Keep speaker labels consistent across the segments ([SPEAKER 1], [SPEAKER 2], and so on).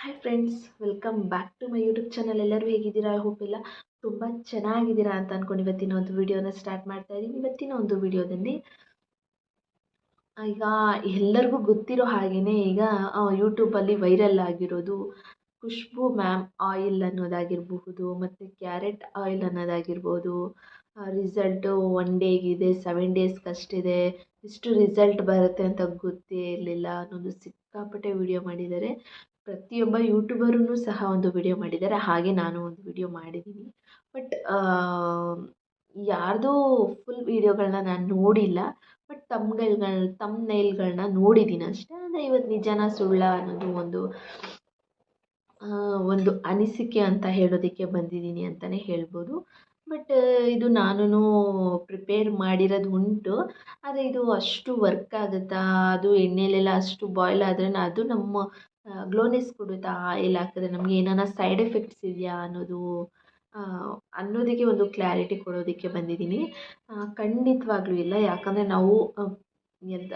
[SPEAKER 1] Hi friends welcome back to my YouTube channel ಎಲ್ಲರೂ ಹೇಗಿದ್ದೀರಾ? I hope ಎಲ್ಲ ತುಂಬ ಚೆನ್ನಾಗಿದ್ದೀರಾ ಅಂತ ಅಂದ್ಕೊಂಡು ಇವತ್ತಿನ ಒಂದು ವಿಡಿಯೋನ ಸ್ಟಾರ್ಟ್ ಮಾಡ್ತಾ ಇದ್ದೀನಿ. ಇವತ್ತಿನ ಒಂದು ವಿಡಿಯೋದಲ್ಲಿ ಈಗ ಎಲ್ಲರಿಗೂ ಗೊತ್ತಿರೋ ಹಾಗೆಯೇ ಈಗ ಯೂಟ್ಯೂಬಲ್ಲಿ ವೈರಲ್ ಆಗಿರೋದು ಖುಷ್ಬು ಮ್ಯಾಮ್ ಆಯಿಲ್ ಅನ್ನೋದಾಗಿರಬಹುದು, ಮತ್ತು ಕ್ಯಾರೆಟ್ ಆಯಿಲ್ ಅನ್ನೋದಾಗಿರ್ಬೋದು ರಿಸಲ್ಟು ಒನ್ ಡೇಗಿದೆ ಸೆವೆನ್ ಡೇಸ್ಗಷ್ಟಿದೆ ಇಷ್ಟು ರಿಸಲ್ಟ್ ಬರುತ್ತೆ ಅಂತ ಗೊತ್ತೇ ಇರಲಿಲ್ಲ ಅನ್ನೋದು ಸಿಕ್ಕಾಪಟ್ಟೆ ವಿಡಿಯೋ ಮಾಡಿದ್ದಾರೆ. ಪ್ರತಿಯೊಬ್ಬ ಯೂಟ್ಯೂಬರೂ ಸಹ ಒಂದು ವಿಡಿಯೋ ಮಾಡಿದ್ದಾರೆ. ಹಾಗೆ ನಾನು ಒಂದು ವಿಡಿಯೋ ಮಾಡಿದ್ದೀನಿ. ಬಟ್ ಯಾರ್ದೋ ಫುಲ್ ವಿಡಿಯೋಗಳನ್ನ ನಾನು ನೋಡಿಲ್ಲ. ಬಟ್ ತಮ್ಗೈಲ್ಗಳ ತಮ್ನೈಲ್ಗಳನ್ನ ನೋಡಿದ್ದೀನಿ ಅಷ್ಟೇ. ಅಂದರೆ ಇವತ್ತು ನಿಜಾನ ಸುಳ್ಳ ಅನ್ನೋದು ಒಂದು ಒಂದು ಅನಿಸಿಕೆ ಅಂತ ಹೇಳೋದಕ್ಕೆ ಬಂದಿದ್ದೀನಿ ಅಂತಲೇ ಹೇಳ್ಬೋದು. ಬಟ್, ಇದು ನಾನು ಪ್ರಿಪೇರ್ ಮಾಡಿರೋದು ಉಂಟು. ಆದರೆ ಇದು ಅಷ್ಟು ವರ್ಕ್ ಆಗುತ್ತಾ, ಅದು ಎಣ್ಣೆಲೆಲ್ಲ ಅಷ್ಟು ಬಾಯ್ಲ್ ಆದರೆ ಅದು ನಮ್ಮ ಗ್ಲೋನೆಸ್ ಕೊಡುತ್ತಾ? ಆಯಿಲ್ ಹಾಕಿದ್ರೆ ನಮಗೆ ಏನಾನ ಸೈಡ್ ಎಫೆಕ್ಟ್ಸ್ ಇದೆಯಾ ಅನ್ನೋದು ಅನ್ನೋದಕ್ಕೆ ಒಂದು ಕ್ಲಾರಿಟಿ ಕೊಡೋದಕ್ಕೆ ಬಂದಿದ್ದೀನಿ. ಖಂಡಿತವಾಗ್ಲೂ ಇಲ್ಲ. ಯಾಕಂದರೆ ನಾವು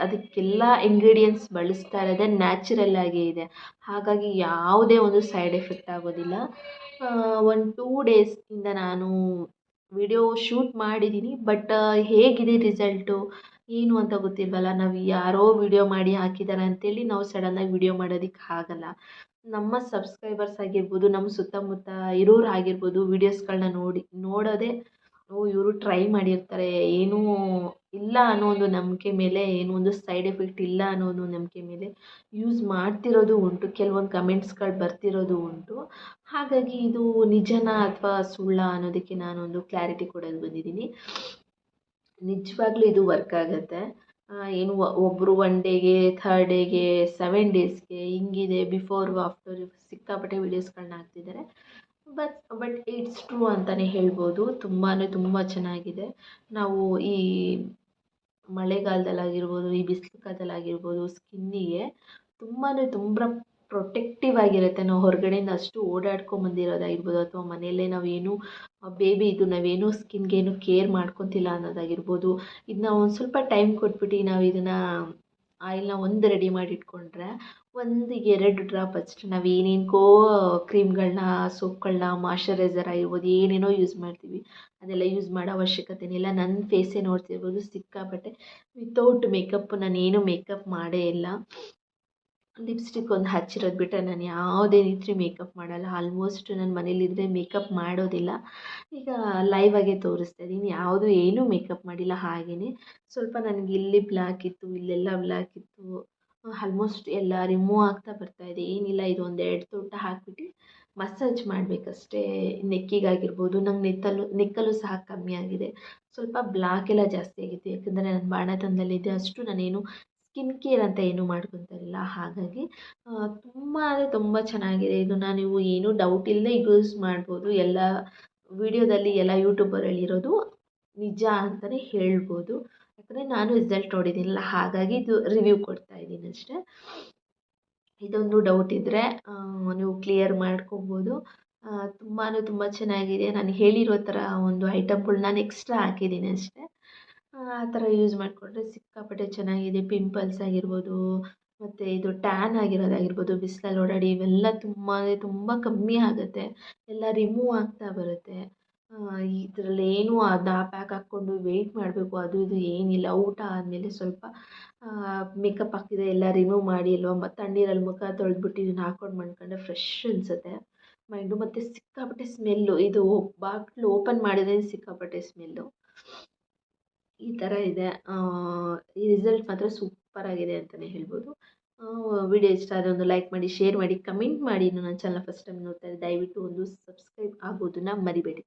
[SPEAKER 1] ಅದಕ್ಕೆಲ್ಲ ಇಂಗ್ರೀಡಿಯೆಂಟ್ಸ್ ಬಳಸ್ತಾ ಇರೋದೇ ನ್ಯಾಚುರಲ್ ಆಗೇ ಇದೆ. ಹಾಗಾಗಿ ಯಾವುದೇ ಒಂದು ಸೈಡ್ ಎಫೆಕ್ಟ್ ಆಗೋದಿಲ್ಲ. ಒಂದು ಟೂ ಡೇಸಿಂದ ನಾನು ವಿಡಿಯೋ ಶೂಟ್ ಮಾಡಿದ್ದೀನಿ. ಬಟ್ ಹೇಗಿದೆ ರಿಸಲ್ಟು? ಏನು ಅಂತ ಗೊತ್ತಿಲ್ವಲ್ಲ, ನಾವು ಯಾರೋ ವಿಡಿಯೋ ಮಾಡಿ ಹಾಕಿದ್ದಾರೆ ಅಂತೇಳಿ ನಾವು ಸಡನ್ನಾಗಿ ವಿಡಿಯೋ ಮಾಡೋದಕ್ಕೆ ಆಗಲ್ಲ. ನಮ್ಮ ಸಬ್ಸ್ಕ್ರೈಬರ್ಸ್ ಆಗಿರ್ಬೋದು, ನಮ್ಮ ಸುತ್ತಮುತ್ತ ಇರೋರು ಆಗಿರ್ಬೋದು ವೀಡಿಯೋಸ್ಗಳನ್ನ ನೋಡಿ, ನೋಡೋದೇ, ಓ, ಇವರು ಟ್ರೈ ಮಾಡಿರ್ತಾರೆ, ಏನೂ ಇಲ್ಲ ಅನ್ನೋ ಒಂದು ನಂಬಿಕೆ ಮೇಲೆ, ಏನು ಒಂದು ಸೈಡ್ ಎಫೆಕ್ಟ್ ಇಲ್ಲ ಅನ್ನೋ ಒಂದು ನಂಬಿಕೆ ಮೇಲೆ ಯೂಸ್ ಮಾಡ್ತಿರೋದು ಉಂಟು. ಕೆಲವೊಂದು ಕಮೆಂಟ್ಸ್ಗಳು ಬರ್ತಿರೋದು ಉಂಟು. ಹಾಗಾಗಿ ಇದು ನಿಜನಾ ಅಥವಾ ಸುಳ್ಳ ಅನ್ನೋದಕ್ಕೆ ನಾನೊಂದು ಕ್ಲಾರಿಟಿ ಕೊಡೋದು ಬಂದಿದ್ದೀನಿ. ನಿಜವಾಗ್ಲೂ ಇದು ವರ್ಕ್ ಆಗುತ್ತೆ. ಏನು ಒಬ್ಬರು ಒನ್ ಡೇಗೆ ಥರ್ಡ್ ಡೇಗೆ ಸೆವೆನ್ ಡೇಸ್ಗೆ ಹಿಂಗಿದೆ ಬಿಫೋರ್ ಆಫ್ಟರ್ ಸಿಕ್ಕಾಪಟ್ಟೆ ವೀಡಿಯೋಸ್ಗಳನ್ನ ಹಾಕ್ತಿದ್ದಾರೆ ಬಟ್ ಬಟ್ ಇಟ್ಸ್ ಟ್ರೂ ಅಂತಲೇ ಹೇಳ್ಬೋದು. ತುಂಬಾ ತುಂಬ ಚೆನ್ನಾಗಿದೆ. ನಾವು ಈ ಮಳೆಗಾಲದಲ್ಲಾಗಿರ್ಬೋದು, ಈ ಬಿಸಿಲು ಕಾಲದಲ್ಲಾಗಿರ್ಬೋದು ಸ್ಕಿನ್ನಿಗೆ ತುಂಬಾ ತುಂಬ ಪ್ರೊಟೆಕ್ಟಿವ್ ಆಗಿರುತ್ತೆ. ನಾವು ಹೊರಗಡೆಯಿಂದ ಅಷ್ಟು ಓಡಾಡ್ಕೊಂಬಂದಿರೋದಾಗಿರ್ಬೋದು ಅಥವಾ ಮನೆಯಲ್ಲೇ ನಾವೇನು ಬೇಬಿ ಇದು ನಾವೇನು ಸ್ಕಿನ್ಗೇನು ಕೇರ್ ಮಾಡ್ಕೊತಿಲ್ಲ ಅನ್ನೋದಾಗಿರ್ಬೋದು. ಇದನ್ನ ಒಂದು ಸ್ವಲ್ಪ ಟೈಮ್ ಕೊಟ್ಬಿಟ್ಟು ನಾವು ಇದನ್ನು ಆಯಿಲ್ನ ಒಂದು ರೆಡಿ ಮಾಡಿ ಇಟ್ಕೊಂಡ್ರೆ ಒಂದು ಎರಡು ಡ್ರಾಪ್ ಅಷ್ಟೇ. ನಾವು ಏನೇನೋ ಕ್ರೀಮ್ಗಳನ್ನ ಸೋಪ್ಗಳನ್ನ ಮಾಯಶ್ಚರೈಸರ್ ಆಗಿರ್ಬೋದು, ಏನೇನೋ ಯೂಸ್ ಮಾಡ್ತೀವಿ. ಅದೆಲ್ಲ ಯೂಸ್ ಮಾಡೋ ಅವಶ್ಯಕತೆ ಇಲ್ಲ. ನನ್ನ ಫೇಸೇ ನೋಡ್ತಿರ್ಬೋದು, ಸಿಕ್ಕಾಪಟ್ಟೆ ವಿತೌಟ್ ಮೇಕಪ್ ನಾನೇನು ಮೇಕಪ್ ಮಾಡೇ ಇಲ್ಲ. ಲಿಪ್ಸ್ಟಿಕ್ ಒಂದು ಹಚ್ಚಿರೋದು ಬಿಟ್ಟರೆ ನಾನು ಯಾವುದೇ ರೀತಿ ಮೇಕಪ್ ಮಾಡಲ್ಲ. ಆಲ್ಮೋಸ್ಟ್ ನಾನು ಮನೇಲಿದ್ದರೆ ಮೇಕಪ್ ಮಾಡೋದಿಲ್ಲ. ಈಗ ಲೈವ್ ಆಗೇ ತೋರಿಸ್ತಾ ಇದ್ದೀನಿ ಯಾವುದೂ ಏನೂ ಮೇಕಪ್ ಮಾಡಿಲ್ಲ ಹಾಗೆಯೇ ಸ್ವಲ್ಪ ನನಗೆ ಇಲ್ಲಿ ಬ್ಲ್ಯಾಕ್ ಇತ್ತು, ಇಲ್ಲೆಲ್ಲ ಬ್ಲ್ಯಾಕ್ ಇತ್ತು. ಆಲ್ಮೋಸ್ಟ್ ಎಲ್ಲ ರಿಮೂವ್ ಆಗ್ತಾ ಬರ್ತಾ ಇದೆ. ಏನಿಲ್ಲ, ಇದು ಒಂದು ಎರಡು ತೋಟ ಹಾಕ್ಬಿಟ್ಟು ಮಸಾಜ್ ಮಾಡಬೇಕಷ್ಟೇ. ನೆಕ್ಕಿಗಾಗಿರ್ಬೋದು. ನಂಗೆ ನೆತ್ತಲು ನೆಕ್ಕಲು ಸಹ ಕಮ್ಮಿ ಆಗಿದೆ. ಸ್ವಲ್ಪ ಬ್ಲ್ಯಾಕ್ ಎಲ್ಲ ಜಾಸ್ತಿ ಆಗಿತ್ತು. ಯಾಕಂದರೆ ನಾನು ಬಾಣತನದಲ್ಲಿದ್ದೆ ಅಷ್ಟು ನಾನೇನು ಸ್ಕಿನ್ ಕೇರ್ ಅಂತ ಏನೂ ಮಾಡ್ಕೊತಾ ಇರಲಿಲ್ಲ. ಹಾಗಾಗಿ ತುಂಬ ಅಂದರೆ ತುಂಬ ಚೆನ್ನಾಗಿದೆ. ಇದನ್ನು ನೀವು ಏನೂ ಡೌಟ್ ಇಲ್ಲದೆ ಯೂಸ್ ಮಾಡ್ಬೋದು. ಎಲ್ಲ ವೀಡಿಯೋದಲ್ಲಿ ಎಲ್ಲ ಯೂಟ್ಯೂಬರ್ ಹೇಳಿರೋದು ನಿಜ ಅಂತಲೇ ಹೇಳ್ಬೋದು. ಯಾಕಂದರೆ ನಾನು ರಿಸಲ್ಟ್ ನೋಡಿದ್ದೀನಲ್ಲ ಹಾಗಾಗಿ ಇದು ರಿವ್ಯೂ ಕೊಡ್ತಾ ಇದ್ದೀನಿ ಅಷ್ಟೇ. ಇದೊಂದು ಡೌಟ್ ಇದ್ದರೆ ನೀವು ಕ್ಲಿಯರ್ ಮಾಡ್ಕೊಬೋದು. ತುಂಬಾ ತುಂಬ ಚೆನ್ನಾಗಿದೆ. ನಾನು ಹೇಳಿರೋ ಥರ ಒಂದು ಐಟಮ್ಗಳು ನಾನು ಎಕ್ಸ್ಟ್ರಾ ಹಾಕಿದ್ದೀನಿ ಅಷ್ಟೇ. ಆ ಥರ ಯೂಸ್ ಮಾಡಿಕೊಂಡ್ರೆ ಸಿಕ್ಕಾಪಟ್ಟೆ ಚೆನ್ನಾಗಿದೆ. ಪಿಂಪಲ್ಸ್ ಆಗಿರ್ಬೋದು, ಮತ್ತು ಇದು ಟ್ಯಾನ್ ಆಗಿರೋದಾಗಿರ್ಬೋದು, ಬಿಸ್ಲಲ್ಲಿ ಓಡಾಡಿ ಇವೆಲ್ಲ ತುಂಬ ತುಂಬ ಕಮ್ಮಿ ಆಗುತ್ತೆ. ಎಲ್ಲ ರಿಮೂವ್ ಆಗ್ತಾ ಬರುತ್ತೆ. ಇದರಲ್ಲಿ ಏನು ಅದು ಆ ಪ್ಯಾಕ್ ಹಾಕ್ಕೊಂಡು ವೆಯ್ಟ್ ಮಾಡಬೇಕು. ಅದು ಇದು ಏನಿಲ್ಲ. ಊಟ ಆದಮೇಲೆ ಸ್ವಲ್ಪ ಮೇಕಪ್ ಹಾಕಿದೆ ಎಲ್ಲ ರಿಮೂವ್ ಮಾಡಿ ಅಲ್ವಾ? ತಣ್ಣೀರಲ್ಲಿ ಮುಖ ತೊಳೆದ್ಬಿಟ್ಟು ಇದನ್ನು ಹಾಕ್ಕೊಂಡು ಮಾಡ್ಕೊಂಡ್ರೆ ಫ್ರೆಶ್ ಅನಿಸುತ್ತೆ. ಮೈಂಡು ಮತ್ತು ಸಿಕ್ಕಾಪಟ್ಟೆ ಸ್ಮೆಲ್ಲು ಇದು ಬಾಗಿಲು ಓಪನ್ ಮಾಡಿದ್ರೆ ಸಿಕ್ಕಾಪಟ್ಟೆ ಸ್ಮೆಲ್ಲು ಈ ಥರ ಇದೆ. ಈ ರಿಸಲ್ಟ್ ಮಾತ್ರ ಸೂಪರಾಗಿದೆ ಅಂತಲೇ ಹೇಳ್ಬೋದು. ವಿಡಿಯೋ ಇಷ್ಟ ಆದರೆ ಒಂದು ಲೈಕ್ ಮಾಡಿ ಶೇರ್ ಮಾಡಿ ಕಮೆಂಟ್ ಮಾಡಿ. ನನ್ನ ಚಾನಲ್ ಫಸ್ಟ್ ಟೈಮ್ ನೋಡ್ತಾ ದಯವಿಟ್ಟು ಒಂದು ಸಬ್ಸ್ಕ್ರೈಬ್ ಆಗೋದನ್ನ ಮರಿಬೇಡಿ.